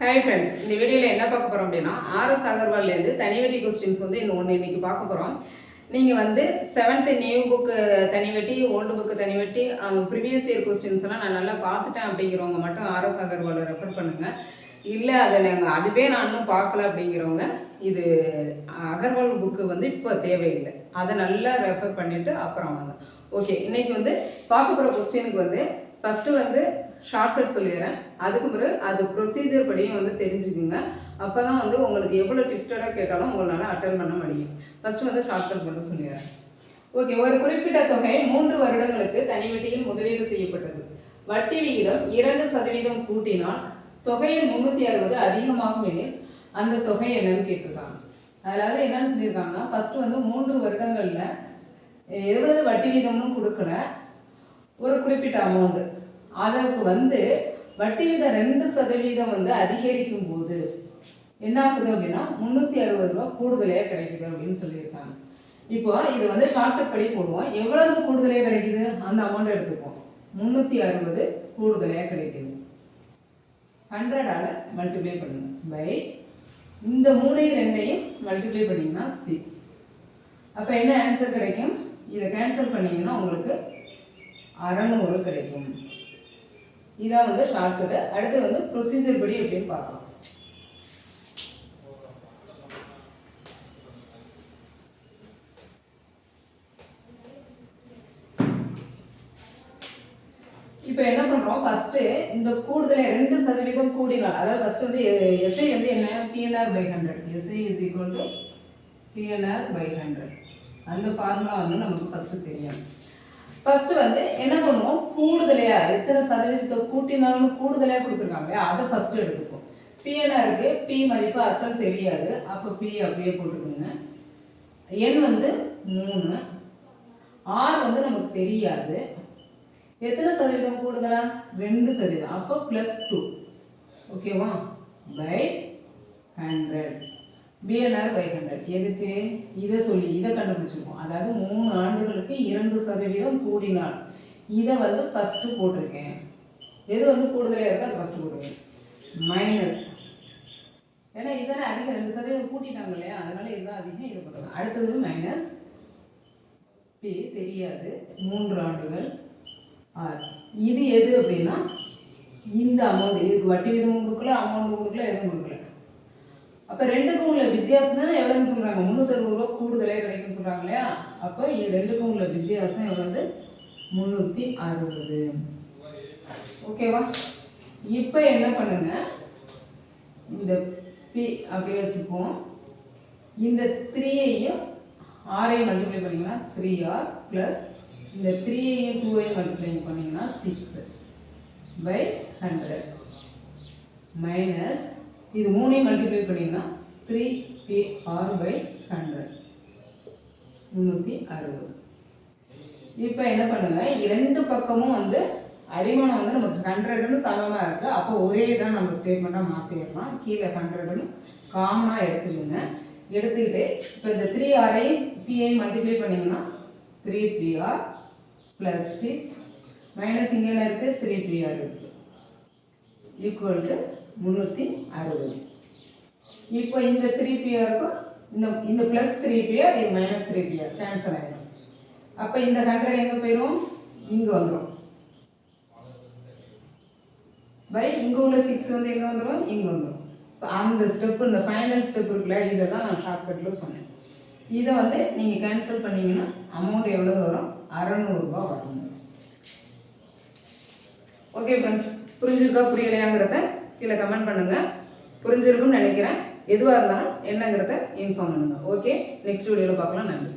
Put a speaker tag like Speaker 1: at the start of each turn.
Speaker 1: Hi friends இந்த வீடியோவில் என்ன பார்க்க போகிறோம் அப்படின்னா ஆர்எஸ் அகர்வால்லேருந்து தனிவெட்டி கொஸ்டின்ஸ் வந்து இன்னும் ஒன்று இன்றைக்கி பார்க்க போகிறோம் நீங்கள் வந்து செவன்த்து நியூ புக்கு தனிவெட்டி ஓல்டு புக்கு தனிவெட்டி ப்ரீவியஸ் இயர் கொஸ்டின்ஸ் எல்லாம் நான் நல்லா பார்த்துட்டேன் அப்படிங்கிறவங்க மட்டும் ஆர்எஸ் அகர்வாலை ரெஃபர் பண்ணுங்கள் இல்லை அதை நாங்கள் அதுவே நான் இன்னும் பார்க்கல அப்படிங்கிறவங்க இது அகர்வால் புக்கு வந்து இப்போ தேவையில்லை. அதை நல்லா ரெஃபர் பண்ணிவிட்டு அப்புறம் வாங்க. ஓகே இன்னைக்கு வந்து பார்க்க போகிற கொஸ்டினுக்கு வந்து ஃபஸ்ட்டு வந்து ஷார்ட்கட் சொல்லிடுறேன். அதுக்கு பிறகு அது ப்ரொசீஜர் படியும் வந்து தெரிஞ்சுக்குங்க. அப்போ தான் வந்து உங்களுக்கு எவ்வளோ ட்விஸ்டடாக கேட்டாலும் உங்களால் அட்டன் பண்ண முடியும். ஃபஸ்ட்டு வந்து ஷார்ட்கட் மட்டும் சொல்லிடுறேன். ஓகே ஒரு குறிப்பிட்ட தொகை மூன்று வருடங்களுக்கு தனி வட்டியில் முதலீடு செய்யப்பட்டது. வட்டி விகிதம் இரண்டு சதவீதம் கூட்டினால் தொகையில் முந்நூற்றி அறுபது அதிகமாகும் எனில் அந்த தொகை என்னன்னு கேட்டிருக்காங்க. அதாவது என்னன்னு சொல்லியிருக்காங்கன்னா ஃபஸ்ட்டு வந்து மூன்று வருடங்களில் எவ்வளவு வட்டி வீதம்னு கொடுக்கல. ஒரு குறிப்பிட்ட அமௌண்ட்டு அதற்கு வந்து வட்டி வீதம் ரெண்டு சதவீதம் வந்து அதிகரிக்கும் போது என்ன ஆகுது அப்படின்னா முந்நூற்றி அறுபது ரூபா கூடுதலையாக கிடைக்குது அப்படின்னு சொல்லியிருக்காங்க. இப்போ இது வந்து ஷார்ட்கட் படி போடுவோம். எவ்வளவு கூடுதலையாக கிடைக்குது? அந்த அமௌண்ட் எடுத்துப்போம் முந்நூற்றி அறுபது கூடுதலையாக கிடைக்குது. ஹண்ட்ரடால் மல்டிப்ளை பண்ணுங்க. பை இந்த மூணையும் ரெண்டையும் மல்டிப்ளை பண்ணிங்கன்னா சிக்ஸ் அப்போ என்ன ஆன்சர் கிடைக்கும்? இதை கேன்சல் பண்ணிங்கன்னா உங்களுக்கு அறநூறு கிடைக்கும். இதான் வந்து ஷார்ட்கட்டு அடுத்து வந்து ப்ரொசீஜர் படி எப்படின்னு பார்க்கலாம். இப்போ என்ன பண்ணுறோம் ஃபஸ்ட்டு இந்த கூடுதலை ரெண்டு சதவீதம் கூடினால் அதாவது ஃபஸ்ட்டு வந்து எஸ்ஐ வந்து என்ன? PNR by hundred SI is equal to PNR by hundred அந்த ஃபார்முலா வந்து நமக்கு ஃபஸ்ட்டு தெரியும். ஃபஸ்ட்டு வந்து என்ன பண்ணுவோம்? கூடுதலையா எத்தனை சதவீதத்தை கூட்டினாலும் கூடுதலையாக கொடுத்துருக்காங்க அதை ஃபஸ்ட்டு எடுத்துப்போம். பிஎன்ஆருக்கு பி மதிப்பு அசல் தெரியாது. அப்போ பி அப்படியே போட்டுக்கோங்க. எண் வந்து மூணு. ஆர் வந்து நமக்கு தெரியாது. எத்தனை சதவீதம் கூடுதலா? ரெண்டு சதவீதம். அப்போ ப்ளஸ் டூ ஓகேவா by hundred PNR five hundred எதுக்கு? இதை சொல்லி இதை கண்டுபிடிச்சிருக்கோம். அதாவது மூணு ஆண்டுகளுக்கு இரண்டு சதவீதம் கூடினால் இதை வந்து ஃபஸ்ட்டு போட்டிருக்கேன். எது வந்து கூடுதலாக இருக்கோ அதை ஃபஸ்ட்டு போட்டிருக்கேன் மைனஸ் ஏன்னா இதானே அதிகம் ரெண்டு சதவீதம் கூட்டிட்டாங்க இல்லையா? அதனால இதுதான் அதிகம் இது போட்டுருக்கேன் அடுத்தது மைனஸ் பி தெரியாது. மூன்று ஆண்டுகள். ஆர் இது எது அப்படின்னா இந்த அமௌண்ட் இதுக்கு வட்டி விதமும் கொடுக்கல அமௌண்ட் கொடுக்கல எதுவும் கொடுக்கல. அப்போ ரெண்டுக்கும் உள்ள வித்தியாசம் எவ்வளோன்னு சொல்கிறாங்க முந்நூற்றறுபது ரூபா கூடுதலே கிடைக்கும்னு சொல்கிறாங்க இல்லையா? அப்போ இது ரெண்டுக்கும் உள்ள வித்தியாசம் எவ்வளவு முந்நூற்றி அறுபது. ஓகேவா? இப்போ என்ன பண்ணுங்க? இந்த பி அப்படியே வச்சுப்போம் இந்த த்ரீயையும் ஆரையும் மல்டிப்ளை பண்ணிங்கன்னா த்ரீ ஆர் ப்ளஸ் இந்த த்ரீயையும் டூவையும் மல்டிப்ளை பண்ணிங்கன்னா சிக்ஸ் பை ஹண்ட்ரட் மைனஸ் இது மூணையும் மல்டிப்ளை பண்ணிங்கன்னா three P R by hundred முந்நூற்றி அறுபது. இப்போ என்ன பண்ணுங்க? இரண்டு பக்கமும் வந்து அடிமானம் வந்து நமக்கு ஹண்ட்ரட்னு சமமாக இருக்குது அப்போ ஒரே தான் நம்ம ஸ்டேட்மெண்ட்டாக மாற்றிடலாம் கீழே ஹண்ட்ரட்னு காமனாக எடுத்துக்கோங்க. எடுத்துக்கிட்டு இப்போ இந்த த்ரீ ஆரை பிஐ மல்டிப்ளை பண்ணிங்கன்னா three P R plus six minus இங்கே இருக்குது த்ரீ பிஆர் இருக்குது ஈக்குவல் டு முந்நூற்றி அறுபது. இப்போ இந்த த்ரீ பிஆருக்கும் இந்த இந்த ப்ளஸ் த்ரீ பிஆர் இது minus three P R cancel ஆகிடும் அப்போ இந்த ஹண்ட்ரட் எங்கே போயிடும் இங்கே வந்துடும் பை இங்கே உள்ள சிக்ஸ் வந்து எங்கே வந்துடும் இங்கே வந்துடும் இப்போ அந்த ஸ்டெப்பு இந்த ஃபைனல் ஸ்டெப் இருக்குல்ல இதை தான் நான் ஷார்ட்கட்டில் சொன்னேன். இதை வந்து நீங்கள் கேன்சல் பண்ணிங்கன்னா அமௌண்ட் எவ்வளோ வரும்? அறநூறுபா வரும். ஓகே ஃப்ரெண்ட்ஸ் புரிஞ்சுருக்கா புரியலையாங்கிறத கீழே கமெண்ட் பண்ணுங்கள் புரிஞ்சிருக்கும்னு நினைக்கிறேன். எதுவாக இருந்தாலும் என்னங்கிறத இன்ஃபார்ம் பண்ணுங்கள் ஓகே நெக்ஸ்ட் வீடியோவில் பார்க்கலாம். நன்றி.